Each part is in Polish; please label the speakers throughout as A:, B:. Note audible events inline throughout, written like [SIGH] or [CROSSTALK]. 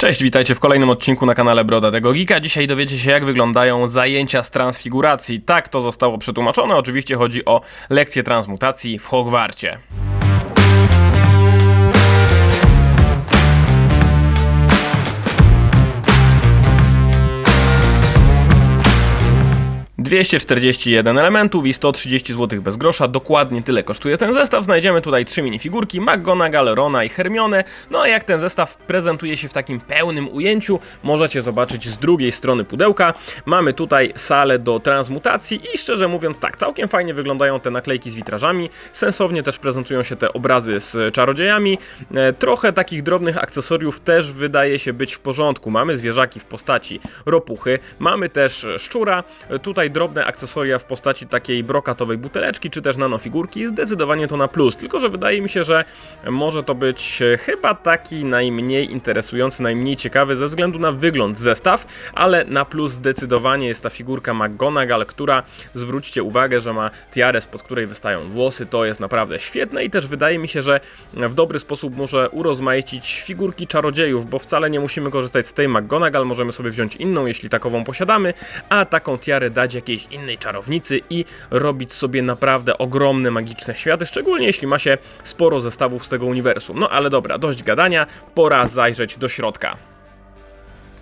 A: Cześć, witajcie w kolejnym odcinku na kanale Broda tego Geeka. Dzisiaj dowiecie się jak wyglądają zajęcia z transfiguracji. Tak to zostało przetłumaczone, oczywiście chodzi o lekcje transmutacji w Hogwarcie. ...241 elementów i 130 zł bez grosza, dokładnie tyle kosztuje ten zestaw. Znajdziemy tutaj trzy minifigurki, McGonagall, Rona i Hermione. No a jak ten zestaw prezentuje się w takim pełnym ujęciu, możecie zobaczyć z drugiej strony pudełka. Mamy tutaj salę do transmutacji i szczerze mówiąc tak, całkiem fajnie wyglądają te naklejki z witrażami. Sensownie też prezentują się te obrazy z czarodziejami. E, Trochę takich drobnych akcesoriów też wydaje się być w porządku. Mamy zwierzaki w postaci ropuchy, mamy też szczura, E, drobne akcesoria w postaci takiej brokatowej buteleczki, czy też nanofigurki. Zdecydowanie to na plus, tylko że wydaje mi się, że może to być chyba taki najmniej interesujący, najmniej ciekawy ze względu na wygląd zestaw, ale na plus zdecydowanie jest ta figurka McGonagall, która zwróćcie uwagę, że ma tiarę, spod której wystają włosy, to jest naprawdę świetne i też wydaje mi się, że w dobry sposób może urozmaicić figurki czarodziejów, bo wcale nie musimy korzystać z tej McGonagall, możemy sobie wziąć inną, jeśli takową posiadamy, a taką tiarę dać jakiejś innej czarownicy i robić sobie naprawdę ogromne magiczne światy, szczególnie jeśli ma się sporo zestawów z tego uniwersum. No ale dobra, dość gadania, pora zajrzeć do środka.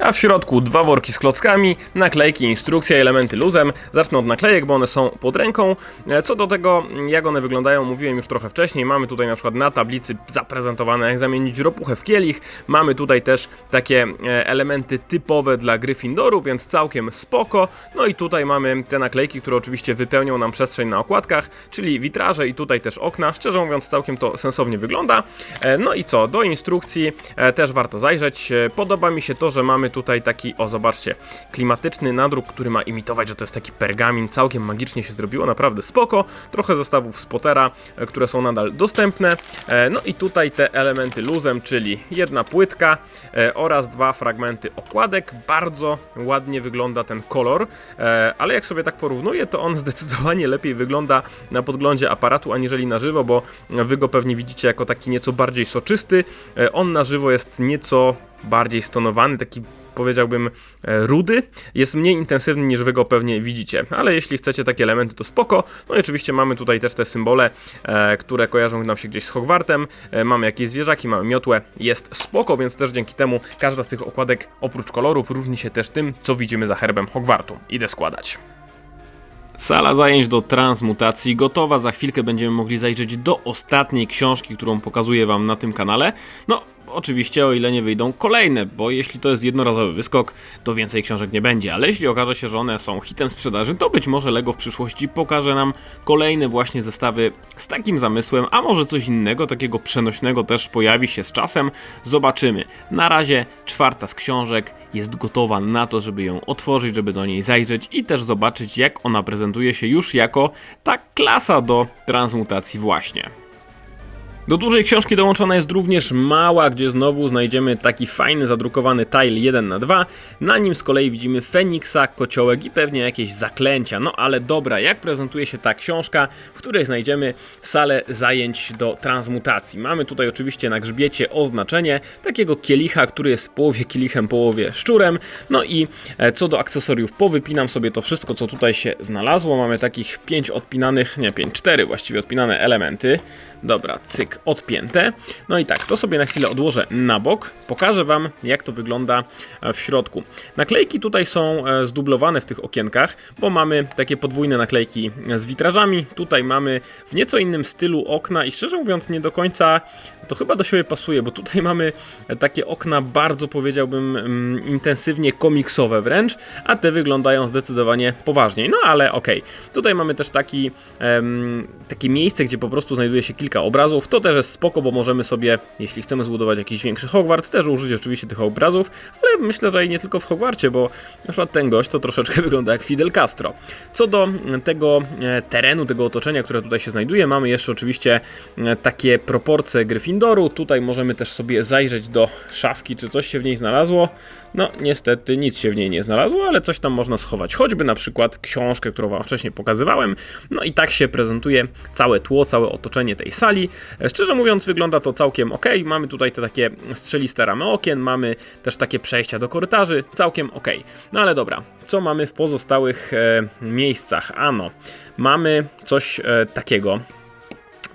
A: A w środku dwa worki z klockami, naklejki, instrukcja, elementy luzem. Zacznę od naklejek, bo one są pod ręką. E, Co do tego, jak one wyglądają, mówiłem już trochę wcześniej. Mamy tutaj na przykład na tablicy zaprezentowane, jak zamienić ropuchę w kielich. Mamy tutaj też takie e, elementy typowe dla Gryffindoru, więc całkiem spoko. No i tutaj mamy te naklejki, które oczywiście wypełnią nam przestrzeń na okładkach, czyli witraże i tutaj też okna. Szczerze mówiąc, całkiem to sensownie wygląda. E, No i co, do instrukcji też warto zajrzeć. Podoba mi się to, że mamy tutaj taki, o zobaczcie, klimatyczny nadruk, który ma imitować, że to jest taki pergamin, całkiem magicznie się zrobiło, naprawdę spoko. Trochę zestawów z Pottera, e, które są nadal dostępne. E, No i tutaj te elementy luzem, czyli jedna płytka e, oraz dwa fragmenty okładek. Bardzo ładnie wygląda ten kolor, ale jak sobie tak porównuję, to on [LAUGHS] zdecydowanie lepiej wygląda na podglądzie aparatu aniżeli na żywo, bo wy go pewnie widzicie jako taki nieco bardziej soczysty. On na żywo jest nieco bardziej stonowany, taki powiedziałbym e, rudy, jest mniej intensywny niż wy go pewnie widzicie, ale jeśli chcecie takie elementy to spoko, no i oczywiście mamy tutaj też te symbole, e, które kojarzą nam się gdzieś z Hogwartem, e, mamy jakieś zwierzaki, mamy miotłę, jest spoko, więc też dzięki temu każda z tych okładek oprócz kolorów różni się też tym, co widzimy za herbem Hogwartu. Idę składać. Sala zajęć do transmutacji gotowa. Za chwilkę będziemy mogli zajrzeć do ostatniej książki, którą pokazuję Wam na tym kanale. No, oczywiście, o ile nie wyjdą kolejne, bo jeśli to jest jednorazowy wyskok, to więcej książek nie będzie. Ale jeśli okaże się, że one są hitem sprzedaży, to być może Lego w przyszłości pokaże nam kolejne właśnie zestawy z takim zamysłem, a może coś innego, takiego przenośnego też pojawi się z czasem. Zobaczymy. Na razie czwarta z książek jest gotowa na to, żeby ją otworzyć, żeby do niej zajrzeć i też zobaczyć, jak ona prezentuje się już jako ta klasa do transmutacji właśnie. Do dużej książki dołączona jest również mała, gdzie znowu znajdziemy taki fajny zadrukowany tile 1 na 2 Na nim z kolei widzimy Feniksa, kociołek i pewnie jakieś zaklęcia. No ale dobra, jak prezentuje się ta książka, w której znajdziemy salę zajęć do transmutacji. Mamy tutaj oczywiście na grzbiecie oznaczenie takiego kielicha, który jest połowie kielichem, połowie szczurem. No i e, co do akcesoriów, powypinam sobie to wszystko, co tutaj się znalazło. Mamy takich 5 odpinanych, nie 5, 4 właściwie odpinane elementy. Dobra, cyk, odpięte. No i tak, to sobie na chwilę odłożę na bok. Pokażę Wam, jak to wygląda e, w środku. Naklejki tutaj są e, zdublowane w tych okienkach, bo mamy takie podwójne naklejki z witrażami. Tutaj mamy w nieco innym stylu okna i szczerze mówiąc nie do końca to chyba do siebie pasuje, bo tutaj mamy takie okna bardzo powiedziałbym mm, intensywnie komiksowe wręcz, a te wyglądają zdecydowanie poważniej. No ale okej. Tutaj mamy też taki, takie miejsce, gdzie po prostu znajduje się kilka obrazów. To też jest spoko, bo możemy sobie, jeśli chcemy zbudować jakiś większy Hogwart, też użyć oczywiście tych obrazów, ale myślę, że i nie tylko w Hogwarcie, bo na przykład ten gość to troszeczkę [LAUGHS] wygląda jak Fidel Castro. Co do tego e, terenu, tego otoczenia, które tutaj się znajduje, mamy jeszcze oczywiście e, takie proporcje Gryffindoru. Tutaj możemy też sobie zajrzeć do szafki, czy coś się w niej znalazło. No, niestety nic się w niej nie znalazło, ale coś tam można schować. Choćby na przykład książkę, którą Wam wcześniej pokazywałem. No i tak się prezentuje całe tło, całe otoczenie tej sali. E, Szczerze mówiąc, wygląda to całkiem ok. Mamy tutaj te takie strzeliste ramy okien, mamy też takie przejścia do korytarzy, całkiem ok. No ale dobra, co mamy w pozostałych e, miejscach? Ano, mamy coś e, takiego.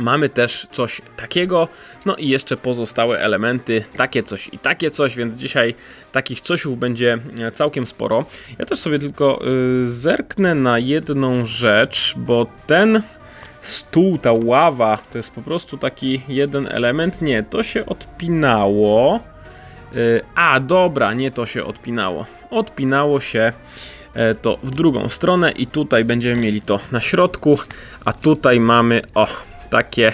A: Mamy też coś takiego, no i jeszcze pozostałe elementy, takie coś i takie coś, więc dzisiaj takich cosiów będzie e, całkiem sporo. Ja też sobie tylko y, zerknę na jedną rzecz, bo ten stół, ta ława, to jest po prostu taki jeden element. Nie, to się odpinało. Y, a, dobra, nie to się odpinało. Odpinało się e, to w drugą stronę i tutaj będziemy mieli to na środku, a tutaj mamy, o, takie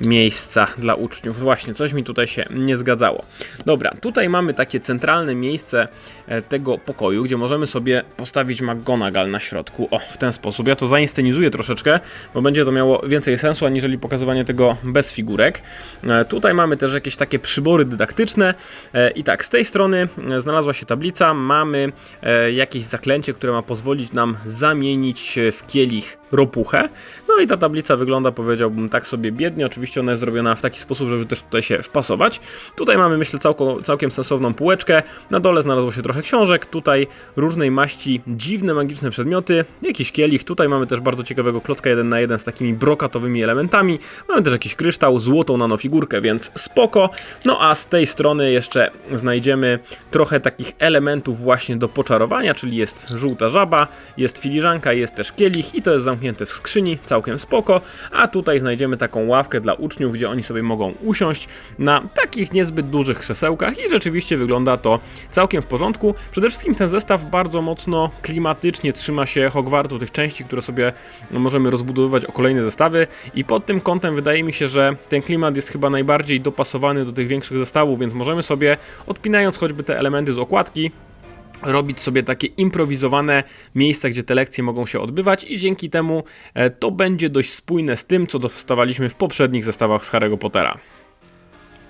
A: miejsca dla uczniów. Właśnie, coś mi tutaj się nie zgadzało. Dobra, tutaj mamy takie centralne miejsce e, tego pokoju, gdzie możemy sobie postawić McGonagall na środku. O, w ten sposób. Ja to zainscenizuję troszeczkę, bo będzie to miało więcej sensu, aniżeli pokazywanie tego bez figurek. E, Tutaj mamy też jakieś takie przybory dydaktyczne. E, I tak, z tej strony znalazła się tablica. Mamy jakieś zaklęcie, które ma pozwolić nam zamienić w kielich ropuchę. No i ta tablica wygląda, powiedziałbym, tak sobie biednie. Oczywiście ona jest zrobiona w taki sposób, żeby też tutaj się wpasować. Tutaj mamy, myślę, całko, całkiem sensowną półeczkę. Na dole znalazło się trochę książek. Tutaj różnej maści dziwne, magiczne przedmioty. Jakiś kielich. Tutaj mamy też bardzo ciekawego klocka 1 na 1 z takimi brokatowymi elementami. Mamy też jakiś kryształ, złotą nanofigurkę, więc spoko. No a z tej strony jeszcze znajdziemy trochę takich elementów właśnie do poczarowania, czyli jest żółta żaba, jest filiżanka, jest też kielich i to jest zamknięte w skrzyni, całkiem spoko. A tutaj znajdziemy taką ławkę dla uczniów, gdzie oni sobie mogą usiąść na takich niezbyt dużych krzesełkach i rzeczywiście wygląda to całkiem w porządku. Przede wszystkim ten zestaw bardzo mocno klimatycznie trzyma się Hogwartu, tych części, które sobie możemy rozbudowywać o kolejne zestawy i pod tym kątem wydaje mi się, że ten klimat jest chyba najbardziej dopasowany do tych większych zestawów, więc możemy sobie odpinając choćby te elementy z okładki, robić sobie takie improwizowane miejsca, gdzie te lekcje mogą się odbywać i dzięki temu e, to będzie dość spójne z tym, co dostawaliśmy w poprzednich zestawach z Harry'ego Pottera.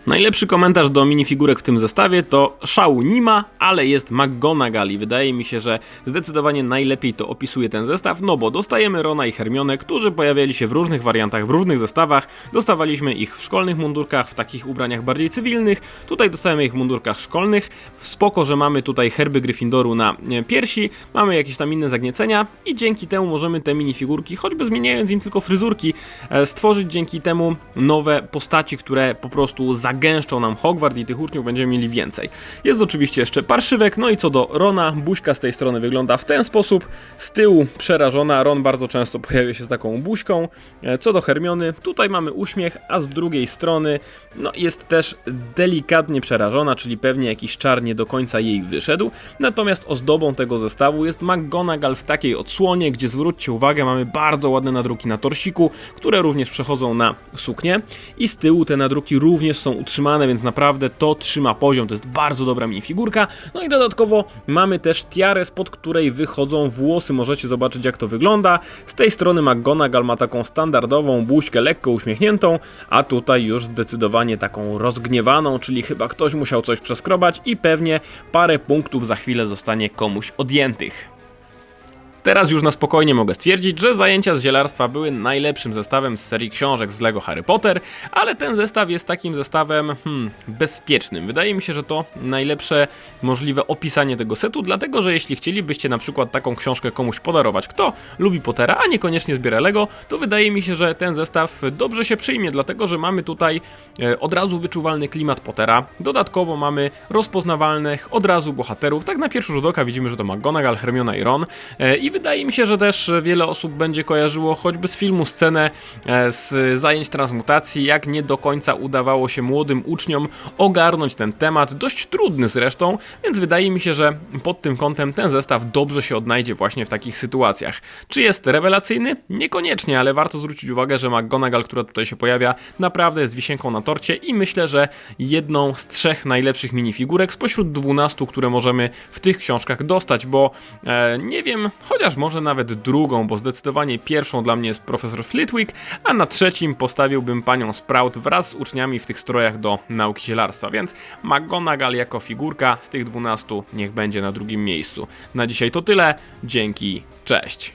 A: Najlepszy komentarz do minifigurek w tym zestawie to szału nie ma, ale jest McGonagall i wydaje mi się, że zdecydowanie najlepiej to opisuje ten zestaw, no bo dostajemy Rona i Hermione, którzy pojawiali się w różnych wariantach, w różnych zestawach, dostawaliśmy ich w szkolnych mundurkach, w takich ubraniach bardziej cywilnych, tutaj dostajemy ich w mundurkach szkolnych, spoko, że mamy tutaj herby Gryffindoru na e, piersi, mamy jakieś tam inne zagniecenia i dzięki temu możemy te minifigurki, choćby zmieniając im tylko fryzurki, e, stworzyć dzięki temu nowe postaci, które po prostu zagęszczą nam Hogwart i tych uczniów będziemy mieli więcej. Jest oczywiście jeszcze parszywek, no i co do Rona, buźka z tej strony wygląda w ten sposób, z tyłu przerażona, Ron bardzo często [LAUGHS] pojawia się z taką buźką. E, Co do Hermiony, tutaj mamy uśmiech, a z drugiej strony no, jest też delikatnie przerażona, czyli pewnie jakiś czar nie do końca jej wyszedł. Natomiast ozdobą tego zestawu jest McGonagall w takiej odsłonie, gdzie zwróćcie uwagę, mamy bardzo ładne nadruki na torsiku, które również przechodzą na suknię i z tyłu te nadruki również są utrzymane, więc naprawdę to trzyma poziom, to jest bardzo dobra minifigurka. No i dodatkowo mamy też tiarę, spod której wychodzą włosy, możecie zobaczyć jak to wygląda. Z tej strony McGonagall ma taką standardową buźkę lekko uśmiechniętą, a tutaj już zdecydowanie taką rozgniewaną, czyli chyba ktoś musiał coś przeskrobać i pewnie parę punktów za chwilę zostanie komuś odjętych. Teraz już na spokojnie mogę stwierdzić, że zajęcia z zielarstwa były najlepszym zestawem z serii książek z Lego Harry Potter, ale ten zestaw jest takim zestawem hmm, bezpiecznym. Wydaje mi się, że to najlepsze możliwe opisanie tego setu, dlatego że jeśli chcielibyście na przykład taką książkę komuś podarować, kto lubi Pottera, a niekoniecznie zbiera Lego, to wydaje mi się, że ten zestaw dobrze się przyjmie, dlatego że mamy tutaj e, od razu wyczuwalny klimat Pottera, dodatkowo mamy rozpoznawalnych od razu bohaterów, tak na pierwszy rzut oka widzimy, że to McGonagall, Hermiona i Ron. E, i wydaje mi się, że też wiele osób będzie kojarzyło choćby z filmu scenę e, z zajęć transmutacji, jak nie do końca udawało się młodym uczniom ogarnąć ten temat, dość trudny zresztą, więc wydaje mi się, że pod tym kątem ten zestaw dobrze się odnajdzie właśnie w takich sytuacjach. Czy jest rewelacyjny? Niekoniecznie, ale warto zwrócić uwagę, że McGonagall, która tutaj się pojawia, naprawdę jest wisienką na torcie i myślę, że jedną z trzech najlepszych minifigurek spośród 12, które możemy w tych książkach dostać, bo e, nie wiem, chociaż może nawet drugą, bo zdecydowanie pierwszą dla mnie jest profesor Flitwick, a na trzecim postawiłbym panią Sprout wraz z uczniami w tych strojach do nauki zielarstwa, więc McGonagall jako figurka z tych 12 niech będzie na drugim miejscu. Na dzisiaj to tyle, dzięki, cześć!